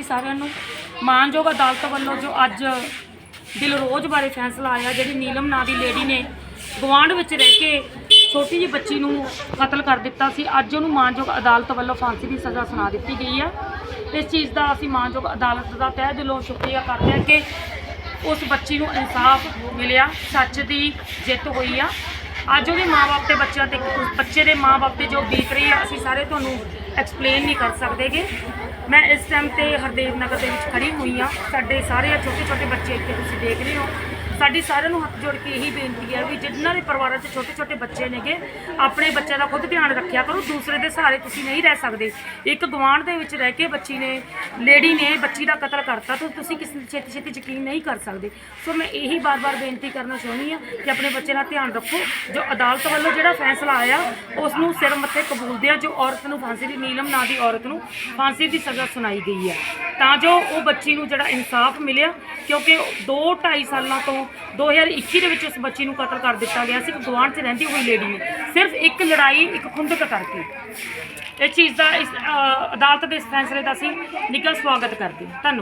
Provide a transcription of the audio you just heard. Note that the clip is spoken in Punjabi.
ਜੀ ਸਾਰਿਆਂ ਨੂੰ। ਮਾਨਯੋਗ ਅਦਾਲਤ ਵੱਲੋਂ ਜੋ ਅੱਜ ਦਿਲਰੋਜ਼ ਬਾਰੇ ਫੈਸਲਾ ਆਇਆ, ਜਿਹੜੀ ਨੀਲਮ ਨਾਂ ਦੀ ਲੇਡੀ ਨੇ ਗਵਾਂਢ ਵਿੱਚ ਰਹਿ ਕੇ ਛੋਟੀ ਜਿਹੀ ਬੱਚੀ ਨੂੰ ਕਤਲ ਕਰ ਦਿੱਤਾ ਸੀ, ਅੱਜ ਉਹਨੂੰ ਮਾਨਯੋਗ ਅਦਾਲਤ ਵੱਲੋਂ ਫਾਂਸੀ ਦੀ ਸਜ਼ਾ ਸੁਣਾ ਦਿੱਤੀ ਗਈ ਹੈ ਇਸ ਚੀਜ਼ ਦਾ ਅਸੀਂ ਮਾਨਯੋਗ ਅਦਾਲਤ ਦਾ ਤਹਿ ਦਿਲੋਂ ਸ਼ੁਕਰੀਆ ਕਰਦੇ ਹਾਂ ਕਿ ਉਸ ਬੱਚੀ ਨੂੰ ਇਨਸਾਫ ਮਿਲਿਆ, ਸੱਚ ਦੀ ਜਿੱਤ ਹੋਈ ਆ। ਅੱਜ ਉਹਦੇ ਮਾਪੇ ਤੇ ਬੱਚਿਆਂ ਤੇ ਬੱਚੇ ਦੇ ਮਾਪੇ ਤੇ ਜੋ ਬੀਤ ਰਹੀ ਆ ਅਸੀਂ ਸਾਰੇ ਤੁਹਾਨੂੰ ਐਕਸਪਲੇਨ ਨਹੀਂ ਕਰ ਸਕਦੇਗੇ। ਮੈਂ ਇਸ ਟਾਈਮ ਤੇ ਹਰਦੇਵ ਨਗਰ ਦੇ ਵਿੱਚ ਖੜੀ ਹੋਈ ਆ ਸਾਡੇ ਸਾਰੇ ਛੋਟੇ ਛੋਟੇ ਬੱਚੇ ਇੱਥੇ ਤੁਸੀਂ ਦੇਖ ਰਹੇ ਹੋ। ਸਾਡੀ ਸਾਰਿਆਂ ਨੂੰ ਹੱਥ ਜੋੜ ਕੇ ਇਹੀ ਬੇਨਤੀ ਹੈ ਵੀ ਜਿਨ੍ਹਾਂ ਦੇ ਪਰਿਵਾਰਾਂ 'ਚ ਛੋਟੇ ਛੋਟੇ ਬੱਚੇ ਨੇਗੇ, ਆਪਣੇ ਬੱਚਿਆਂ ਦਾ ਖੁਦ ਧਿਆਨ ਰੱਖਿਆ ਕਰੋ, ਦੂਸਰੇ ਦੇ ਸਹਾਰੇ ਤੁਸੀਂ ਨਹੀਂ ਰਹਿ ਸਕਦੇ। ਇੱਕ ਗਵਾਂਢ ਦੇ ਵਿੱਚ ਰਹਿ ਕੇ ਬੱਚੀ ਨੇ, ਲੇਡੀ ਨੇ ਬੱਚੀ ਦਾ ਕਤਲ ਕਰਤਾ ਤਾਂ ਤੁਸੀਂ ਕਿਸੇ ਛੇਤੀ ਛੇਤੀ ਯਕੀਨ ਨਹੀਂ ਕਰ ਸਕਦੇ। ਸੋ ਮੈਂ ਇਹੀ ਬਾਰ-ਬਾਰ ਬੇਨਤੀ ਕਰਨਾ ਚਾਹੁੰਦੀ ਹਾਂ ਕਿ ਆਪਣੇ ਬੱਚੇ ਦਾ ਧਿਆਨ ਰੱਖੋ। ਜੋ ਅਦਾਲਤ ਵੱਲੋਂ ਜਿਹੜਾ ਫੈਸਲਾ ਆਇਆ, ਉਸ ਨੂੰ ਸਿਰ ਮੱਥੇ ਕਬੂਲਦੇ ਆ ਜੋ ਔਰਤ ਨੂੰ ਫਾਂਸੀ ਦੀ ਨੀਲਮ ਨਾਂ ਦੀ ਔਰਤ ਨੂੰ ਫਾਂਸੀ ਦੀ ਸਜ਼ਾ ਸੁਣਾਈ ਗਈ ਹੈ। ਤਾਂ ਜੋ ਉਹ ਬੱਚੀ ਨੂੰ ਜਿਹੜਾ ਇਨਸਾਫ ਮਿਲਿਆ ਕਿਉਂਕਿ 2 2.5 ਸਾਲਾਂ ਤੋਂ 2021 ਦੇ ਵਿੱਚ ਉਸ ਬੱਚੀ ਨੂੰ ਕਤਲ ਕਰ ਦਿੱਤਾ ਗਿਆ ਸੀ, ਇੱਕ ਗੁਆਂਢ 'ਚ ਰਹਿੰਦੀ ਹੋਈ ਲੇਡੀ ਨੂੰ। ਸਿਰਫ ਇੱਕ ਲੜਾਈ, ਇੱਕ ਖੁੰਦਕ ਕਰਕੇ ਇਹ ਚੀਜ਼ ਦਾ ਇਸ ਅਦਾਲਤ ਦੇ ਇਸ ਫੈਸਲੇ ਦਾ ਅਸੀਂ ਨਿੱਘਾ ਸਵਾਗਤ ਕਰਦੇ ਹਾਂ। ਧੰਨਵਾਦ।